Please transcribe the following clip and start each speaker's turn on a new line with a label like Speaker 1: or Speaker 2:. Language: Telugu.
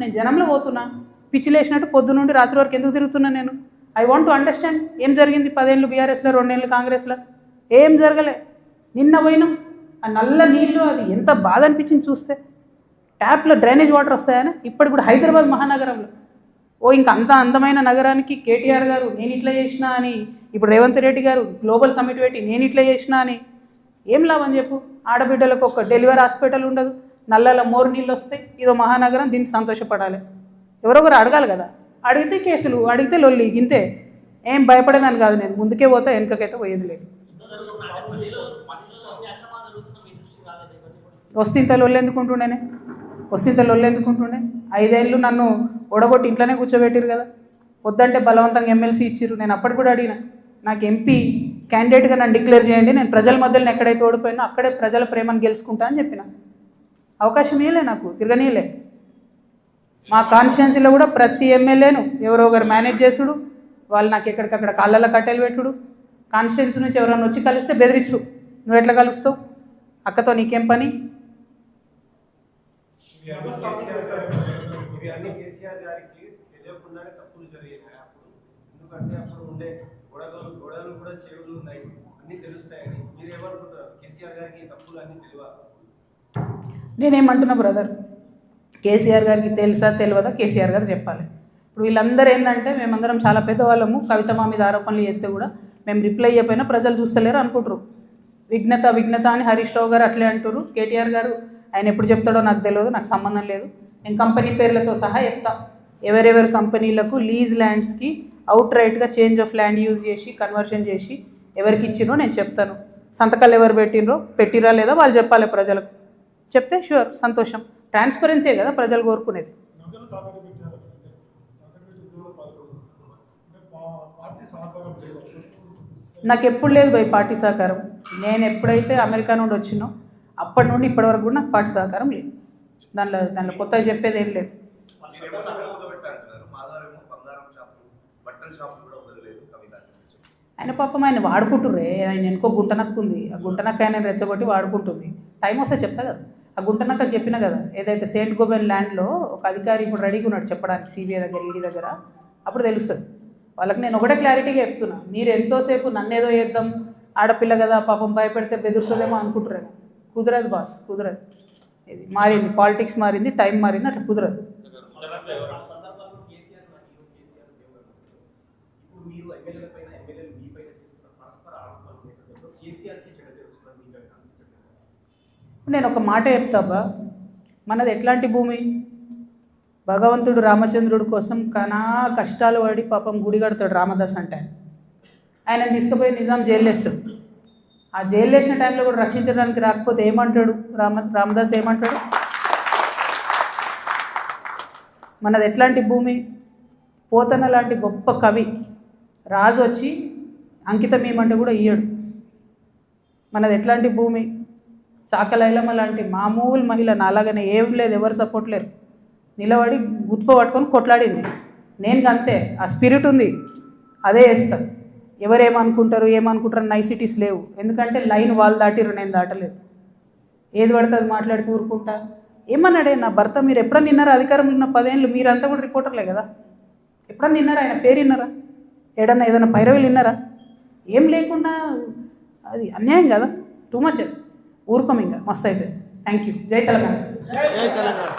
Speaker 1: నేను జనంలో పోతున్నా. పిచ్చి లేచినట్టు పొద్దు నుండి రాత్రి వరకు ఎందుకు తిరుగుతున్నా నేను? ఐ వాంట్ టు అండర్స్టాండ్ ఏం జరిగింది పదేళ్ళు బీఆర్ఎస్లో రెండేళ్ళు కాంగ్రెస్లో? ఏం జరగలే? నిన్న పోయినాం. ఆ నల్ల నీళ్ళు అది ఎంత బాధ అనిపించింది చూస్తే. ట్యాప్లో డ్రైనేజ్ వాటర్ వస్తాయని? ఇప్పటికి కూడా హైదరాబాద్ మహానగరంలో. ఓ ఇంక అంత అందమైన నగరానికి కేటీఆర్ గారు నేను ఇట్లా చేసినా అని. ఇప్పుడు రేవంత్ రెడ్డి గారు గ్లోబల్ సమ్మిట్ పెట్టి నేను ఇట్లా చేసినా అని. ఏం లాభం చెప్పు? ఆడబిడ్డలకు ఒక డెలివరీ హాస్పిటల్ ఉండదు. నల్లల మోరు నీళ్ళు వస్తాయి. ఇదో మహానగరం దీనికి సంతోషపడాలి. ఎవరొకరు అడగాలి కదా. అడిగితే కేసులు అడిగితే లొల్లి ఇంతే. ఏం భయపడేదాన్ని కాదు నేను. ముందుకే పోతా వెనుకకైతే పోయేది లేదు. వస్తింత లొల్లు ఎందుకుంటుండేనే వస్తింత లొల్లు ఎందుకుంటుండే ఐదేళ్ళు నన్ను ఒడగొట్టి ఇంట్లోనే కూర్చోబెట్టిరు కదా. వద్దంటే బలవంతంగా ఎమ్మెల్సీ ఇచ్చారు నేను అప్పటి కూడా అడిగిన నాకు ఎంపీ క్యాండిడేట్గా నన్ను డిక్లేర్ చేయండి. నేను ప్రజల మధ్యలో ఎక్కడైతే ఓడిపోయినా అక్కడే ప్రజల ప్రేమను గెలుచుకుంటా అని చెప్పిన. అవకాశం ఇవ్వలే నాకు తిరగనీయలే. మా కాన్స్టిట్యున్సీలో కూడా ప్రతి ఎమ్మెల్యేను ఎవరో ఒకరు మేనేజ్ చేసుడు వాళ్ళు నాకు ఎక్కడికక్కడ కాళ్ళలో కట్టెలు పెట్టుడు. కాన్స్టిట్యున్సీ నుంచి ఎవరైనా వచ్చి కలిస్తే బెదిరించుడు. నువ్వు ఎట్లా కలుస్తావు? అక్కతో నీకేం పని?
Speaker 2: కూడా చెవులు ఉన్నాయి అన్ని తెలుస్తాయని. మీరు ఏమనుకుంటారు కేసీఆర్ గారికి తప్పులు అన్ని తెలియాలి
Speaker 1: నేనేమంటున్నా బ్రదర్? కేసీఆర్ గారికి తెలుసా తెలియదా కేసీఆర్ గారు చెప్పాలి. ఇప్పుడు వీళ్ళందరూ ఏంటంటే మేమందరం చాలా పెద్దవాళ్ళము కవిత మా మీద ఆరోపణలు చేస్తే కూడా మేము రిప్లై అయిపోయినా ప్రజలు చూస్తలేరు అనుకుంటారు. విఘ్నత విఘ్నత అని హరీష్ రావు గారు అట్లే అంటారు కేటీఆర్ గారు ఆయన ఎప్పుడు చెప్తాడో నాకు తెలియదు నాకు సంబంధం లేదు. నేను కంపెనీ పేర్లతో సహా చెప్తా. ఎవరెవరి కంపెనీలకు లీజ్ ల్యాండ్స్కి అవుట్ రైట్గా చేంజ్ ఆఫ్ ల్యాండ్ యూజ్ చేసి కన్వర్షన్ చేసి ఎవరికి ఇచ్చినో నేను చెప్తాను. సంతకాలు ఎవరు పెట్టినరో పెట్టిరా లేదా వాళ్ళు చెప్పాలి ప్రజలకు. చెప్తే షూర్ సంతోషం. ట్రాన్స్పరెన్సీ కదా ప్రజలు కోరుకునేది. నాకు ఎప్పుడు లేదు. భయ్ పార్టీ సహకారం. నేను ఎప్పుడైతే అమెరికా నుండి వచ్చినో అప్పటి నుండి ఇప్పటి వరకు కూడా నాకు పార్టీ సహకారం లేదు. దానిలో దానిలో కొత్తగా చెప్పేది ఏం లేదు. ఆయన పాపం ఆయన వాడుకుంటుర్రే. ఆయన ఎనుకో గుంటనక్కు ఉంది ఆ గుంటనక్క ఆయన రెచ్చగొట్టి వాడుకుంటుంది. టైం వస్తే చెప్తా కదా. ఆ గుంటనక్క చెప్పిన కదా ఏదైతే సెయింట్ గోబెన్ ల్యాండ్లో ఒక అధికారి ఇప్పుడు రెడీగా ఉన్నాడు చెప్పడానికి సిబిఐ దగ్గర ఈడీ దగ్గర అప్పుడు తెలుస్తుంది. వాళ్ళకి నేను ఒకటే క్లారిటీగా చెప్తున్నా మీరు ఎంతోసేపు నన్నేదో చేద్దాం ఆడపిల్ల కదా పాపం భయపెడితే బెదురుతుందేమో అనుకుంటున్నాను కుదరదు బాస్ కుదరదు. ఇది మారింది పాలిటిక్స్ మారింది టైం మారింది అట్లా కుదరదు.
Speaker 2: మీరు ఎమ్మెల్యేల పైన ఎమ్మెల్యేలు మీ పైన చేస్తున్న పరస్పర ఆరోపణలు కేసీఆర్కి చెడ్డ
Speaker 1: నేను ఒక మాట చెప్తాబ్బా మనది ఎట్లాంటి భూమి? భగవంతుడు రామచంద్రుడి కోసం కనా కష్టాలు పడి పాపం గుడి కడతాడు రామదాస్ అంటే ఆయన. తీసుకుపోయి నిజాం జైలేస్తాడు ఆ జైలు వేసిన టైంలో కూడా రక్షించడానికి రాకపోతే ఏమంటాడు? రామ రామదాస్ ఏమంటాడు? మనది ఎట్లాంటి భూమి? పోతన లాంటి గొప్ప కవి రాజు వచ్చి అంకితం ఏమంటే కూడా ఇయ్యడు. మనది ఎట్లాంటి భూమి? చాకలైలమ్మ లాంటి మామూలు మహిళ నాలాగనే ఏం లేదు ఎవరు సపోర్ట్ లేరు. నిలబడి గుత్ప పట్టుకొని కొట్లాడింది. నేను అంతే ఆ స్పిరిట్ ఉంది. అదే వేస్తాను ఎవరేమనుకుంటారు ఏమనుకుంటారు నైసిటీస్ లేవు. ఎందుకంటే లైన్ వాళ్ళు దాటిరు నేను దాటలేదు. ఏది పడితే అది మాట్లాడి తూరుకుంటా ఏమన్నాడే నా భర్త మీరు ఎప్పుడన్నా నిన్నారా? అధికారంలో ఉన్న పదేళ్ళు మీరంతా కూడా రిపోర్టర్లే కదా. ఎప్పుడన్నా నిన్నారా? ఆయన పేరు విన్నారా? ఏడన్నా ఏదైనా పైరవీలు విన్నారా? ఏం లేకుండా అది అన్యాయం కదా. టూ మచ్ ఊరుకోం ఇంకా. మస్తు అయిపోయింది. థ్యాంక్ యూ జై తెలంగాణ.
Speaker 3: జై తెలంగాణ.